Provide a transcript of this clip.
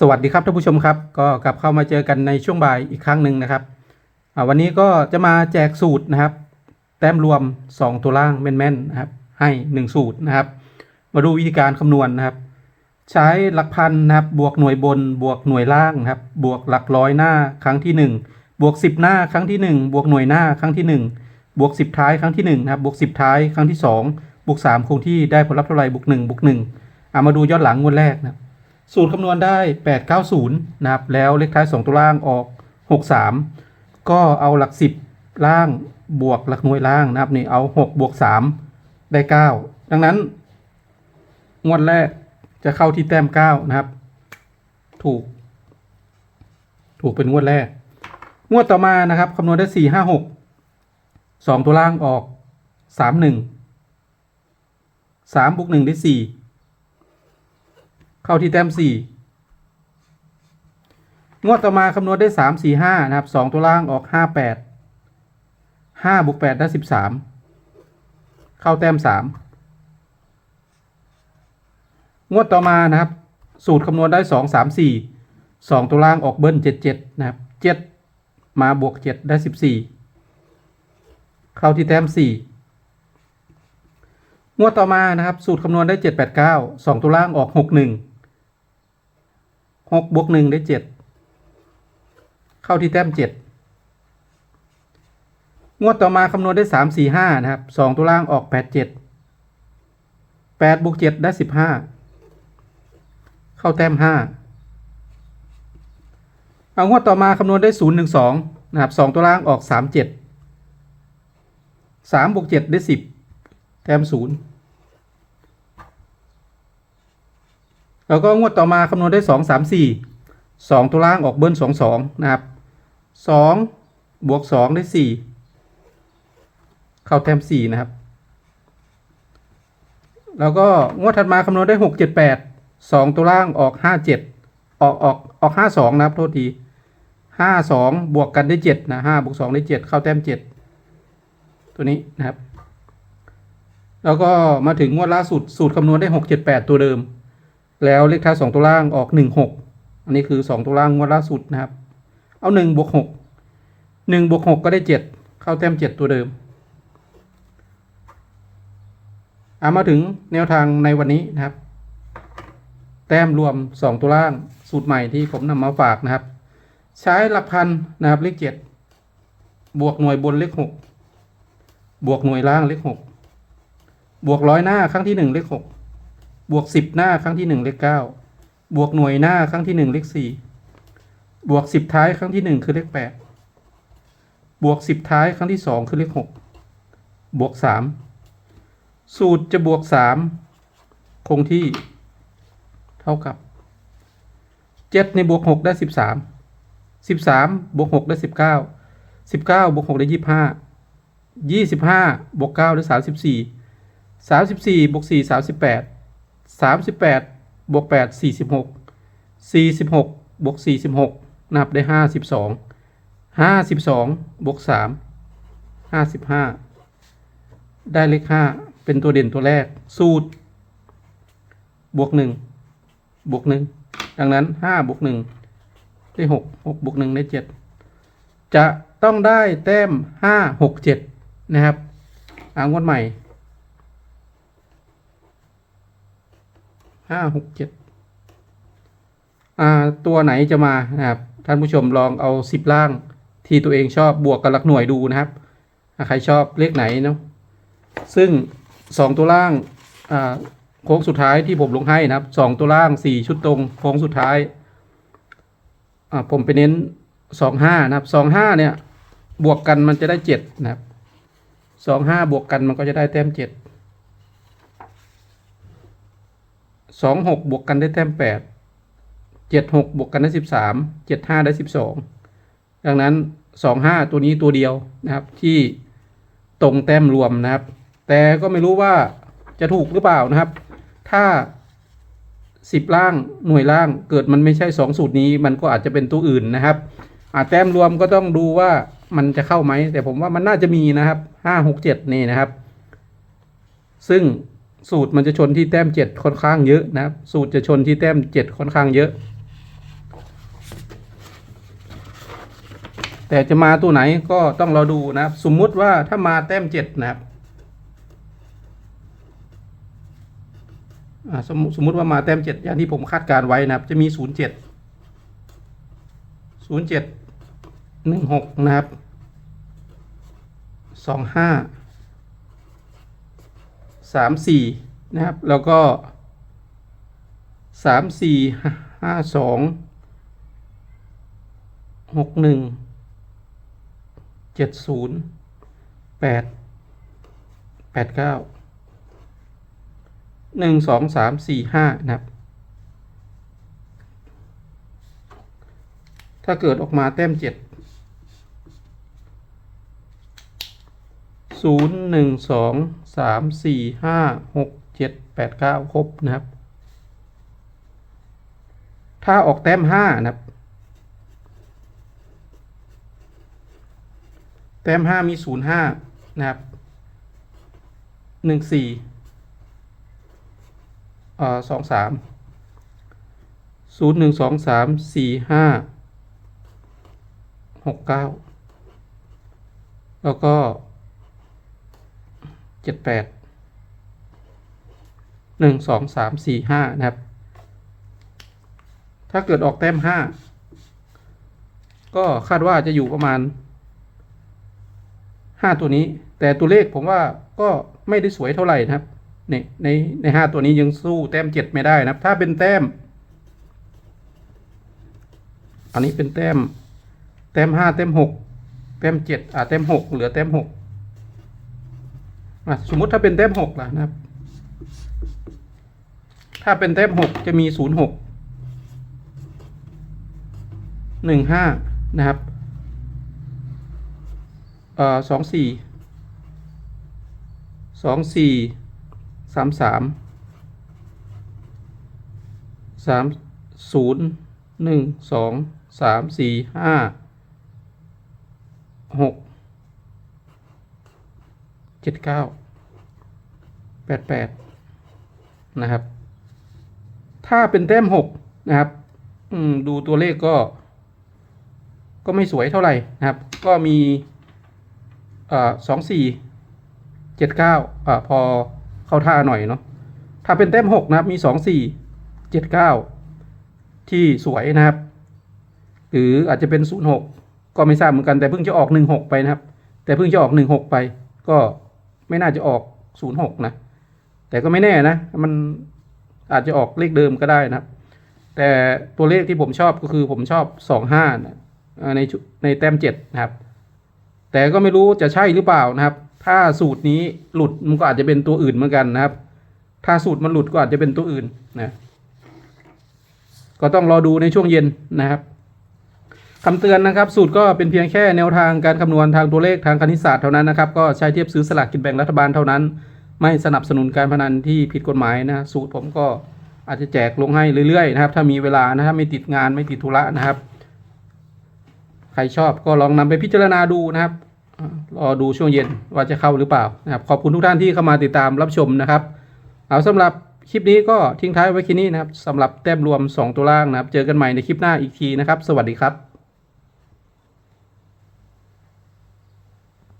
สวัสดีครับท่านผู้ชมครับ ก็กลับเข้ามาเจอกันในช่วงบ่ายอีกครั้งหนึ่งนะครับวันนี้ก็จะมาแจกสูตรนะครับ แต้มรวม 2 ตัวล่างแม่นๆนะครับ ให้ 1 สูตรนะครับ มาดูวิธีการคำนวณนะครับ ใช้หลักพันนะครับ บวกหน่วยบนบวกหน่วยล่างนะครับ บวกหลักร้อยหน้าครั้งที่ 1 บวก 10 หน้าครั้งที่ 1 บวกหน่วยหน้าครั้งที่ 1 บวก 10 ท้ายครั้งที่1นะครับบวก 10 ท้ายครั้งที่ 2 บวก3คงที่ได้ผลลัพธ์เท่าไหร่บวก1บวก1อ่ามาดูยอนหลังงวดแรกนะครับ สูตรคำนวณได้ 890 นะครับ แล้วเลขท้าย 2 ตัวล่างออก 63 ก็เอาหลัก 10 ล่างบวกหลักหน่วยล่างนะครับนี่เอา 6 บวก 3 ได้ 9 ดังนั้น งวดแรกจะเข้าที่แต้ม 9 นะครับ ถูก ถูกเป็นงวดแรก งวดต่อมานะครับคำนวณได้ 4 5 6 2 ตัวล่างออก 3 1 3บวก1ได้ 4 เข้าที่แต้มสี่งวดต่อมาคำนวณได้สามสี่ห้านะครับสองตัวล่างออกห้าแปดห้าบวกแปดได้สิบสามเข้าแต้มสามงวดต่อมานะครับ สูตรคำนวณได้สองสามสี่สองตัวล่างออกเบิ้ลเจ็ดเจ็ดนะครับเจ็ดมาบวกเจ็ดได้สิบสี่เข้าที่แต้มสี่งวดต่อมานะครับ สูตรคำนวณได้เจ็ดแปดเก้าสองตัวล่างออกหกหนึ่ง หกบวกหนึ่งได้เจ็ดเข้าที่แต้มเจ็ดงวดต่อมาคำนวณได้สามสี่ห้านะครับสองตัวล่างออกแปดเจ็ดแปดบวกเจ็ดได้สิบห้าเข้าแต้มห้าเอางวดต่อมาคำนวณได้ศูนย์หนึ่งสองนะครับสองตัวล่างออกสามเจ็ดสามบวกเจ็ดได้สิบแต้มศูนย์ แล้วก็งวดต่อมาคำนวณได้สองสามสี่สองตัวล่างออกเบิ้ลสองสองนะครับสองบวกสองได้สี่เข้าแต้มสี่นะครับ แล้วก็งวดถัดมาคำนวณได้หกเจ็ดแปดสองตัวล่างออกห้าเจ็ดออกออกออกห้าสองนะครับ โทษทีห้าสองบวกกันได้เจ็ดนะห้าบวกสองได้เจ็ดเข้าแต้มเจ็ดตัวนี้นะครับ แล้วก็มาถึงงวดล่าสุดสูตรคำนวณได้หกเจ็ดแปดตัวเดิม แล้วเลขท้ายสองตัวล่างออกหนึ่งหกอันนี้คือสองตัวล่างงวดล่าสุดนะครับ เอาหนึ่งบวกหกหนึ่งบวกหกก็ได้เจ็ดเข้าแต้มเจ็ดตัวเดิมอามาถึงแนวทางในวันนี้นะครับ แต้มรวมสองตัวล่างสูตรใหม่ที่ผมนำมาฝากนะครับ ใช้หลักพันนะครับเลขเจ็ดบวกหน่วยบนเลขหกบวกหน่วยล่างเลขหกบวกร้อยหน้าครั้งที่หนึ่งเลขหก บวกสิบหน้าครั้งที่หนึ่งเลขเก้าบวกหน่วยหน้าครั้งที่หนึ่งเลขสี่บวกสิบท้ายครั้งที่หนึ่งคือเลขแปดบวกสิบท้ายครั้งที่สองคือเลขหกบวกสามสูตรจะบวกสามคงที่เท่ากับเจ็ดในบวกหกได้สิบสามสิบสามบวกหกได้สิบเก้าสิบเก้าบวกหกได้ยี่สิบห้ายี่สิบห้าบวกเก้าได้สามสิบสี่สามสิบสี่บวกสี่สามสิบแปด สามสิบแปดบวกแปดสี่สิบหกสี่สิบหกบวกสี่สิบหกนับได้ห้าสิบสองห้าสิบสองบวกสามห้าสิบห้าได้เลขห้าเป็นตัวเด่นตัวแรก สูตร บวกหนึ่งบวกหนึ่งดังนั้นห้าบวกหนึ่งได้หกหกบวกหนึ่งได้เจ็ดจะต้องได้แต้มห้าหกเจ็ดนะครับอ่างวดใหม่ ห้าหกเจ็ดอ่าตัวไหนจะมานะครับท่านผู้ชมลองเอาสิบล่างที่ตัวเองชอบบวกกับหลักหน่วยดูนะครับใครชอบเลขไหนเนาะซึ่งสองตัวล่างอ่าโค้งสุดท้ายที่ผมลงให้นะครับสองตัวล่างสี่ชุดตรงโค้งสุดท้ายอ่าผมไปเน้นสองห้านะครับสองห้าเนี่ยบวกกันมันจะได้เจ็ดนะครับสองห้าบวกกันมันก็จะได้แต้มเจ็ด สองหกบวกกันได้แต้มแปดเจ็ดหกบวกกันได้สิบสามเจ็ดห้าได้สิบสองดังนั้นสองห้าตัวนี้ตัวเดียวนะครับที่ตรงแต้มรวมนะครับ แต่ก็ไม่รู้ว่าจะถูกหรือเปล่านะครับ ถ้าสิบล่างหน่วยล่างเกิดมันไม่ใช่สองสูตรนี้ มันก็อาจจะเป็นตัวอื่นนะครับอาแต้มรวมก็ต้องดูว่ามันจะเข้าไหม แต่ผมว่ามันน่าจะมีนะครับห้าหกเจ็ดนี่นะครับ ซึ่ง สูตรมันจะชนที่แต้มเจ็ดค่อนข้างเยอะนะสูตรจะชนที่แต้มเจ็ดค่อนข้างเยอะ แต่จะมาตัวไหนก็ต้องเราดูนะสมมุติว่าถ้ามาแต้มเจ็ดนะครับสมมุติว่ามาแต้มเจ็ดอย่างที่ผมคาดการไว้นะครับ จะมีศูนย์เจ็ดศูนย์เจ็ดหนึ่งหกนะครับสองห้า สามสี่นะครับ แล้วก็สามสี่ห้าสองหกหนึ่งเจ็ดศูนย์แปดแปดเก้าหนึ่งสองสามสี่ห้านะครับ ถ้าเกิดออกมาแต้มเจ็ดศูนย์หนึ่งสอง สามสี่ห้าหกเจ็ดแปดเก้าครบนะครับ ถ้าออกแต้มห้านะครับ แต้มห้ามีศูนย์ห้านะครับหนึ่งสี่เอ่อสองสามศูนย์หนึ่งสองสามสี่ห้าหกเก้าแล้วก็ เจ็ดแปดหนึ่งสองสามสี่ห้านะครับ ถ้าเกิดออกแต้มห้าก็คาดว่าจะอยู่ประมาณห้าตัวนี้ แต่ตัวเลขผมว่าก็ไม่ได้สวยเท่าไหร่นะครับในในในห้าตัวนี้ยังสู้แต้มเจ็ดไม่ได้นะครับ ถ้าเป็นแต้ม อันนี้เป็นแต้ม แต้มห้าแต้มหกแต้มเจ็ดอ่าแต้มหกเหลือแต้มหก สมมติถ้าเป็นแต้มหกล่ะนะครับ ถ้าเป็นแต้มหกจะมีศูนย์หกหนึ่งห้านะครับเอ่อสองสี่สองสี่สามสามสามศูนย์หนึ่งสองสามสี่ห้าหก เจ็ดเก้าแปดแปดนะครับ ถ้าเป็นแต้มหกนะครับ อืมดูตัวเลขก็ ก็ไม่สวยเท่าไหร่นะครับ ก็มีสองสี่เจ็ดเก้าอ่าพอเข้าท่าหน่อยเนาะถ้าเป็นแต้มหกนะครับมีสองสี่เจ็ดเก้าที่สวยนะครับ หรืออาจจะเป็นศูนย์หกก็ไม่ทราบเหมือนกันแต่เพิ่งจะออกหนึ่งหกไปนะครับ แต่เพิ่งจะออกหนึ่งหกไปก็ ไม่น่าจะออกศูนย์หกนะ แต่ก็ไม่แน่นะ มันอาจจะออกเลขเดิมก็ได้นะครับแต่ตัวเลขที่ผมชอบก็คือผมชอบสองห้านะในในแต้มเจ็ดนะครับ แต่ก็ไม่รู้จะใช่หรือเปล่านะครับ ถ้าสูตรนี้หลุดมันก็อาจจะเป็นตัวอื่นเหมือนกันนะครับ ถ้าสูตรมันหลุดก็อาจจะเป็นตัวอื่นนะ ก็ต้องรอดูในช่วงเย็นนะครับ คำเตือนนะครับ สูตรก็เป็นเพียงแค่แนวทางการคำนวณทางตัวเลขทางคณิตศาสตร์เท่านั้นนะครับ ก็ใช้เทียบซื้อสลากกินแบ่งรัฐบาลเท่านั้น ไม่สนับสนุนการพนันที่ผิดกฎหมายนะ สูตรผมก็อาจจะแจกลงให้เรื่อยๆนะครับ ถ้ามีเวลานะครับไม่ติดงานไม่ติดธุระนะครับ ใครชอบก็ลองนำไปพิจารณาดูนะครับรอดูช่วงเย็นว่าจะเข้าหรือเปล่านะครับ ขอบคุณทุกท่านที่เข้ามาติดตามรับชมนะครับ เอาสำหรับคลิปนี้ก็ทิ้งท้ายไว้แค่นี้นะครับสำหรับแต้มรวม 2 ตัวล่างนะครับ เจอกันใหม่ในคลิปหน้าอีกทีนะครับ สวัสดีครับ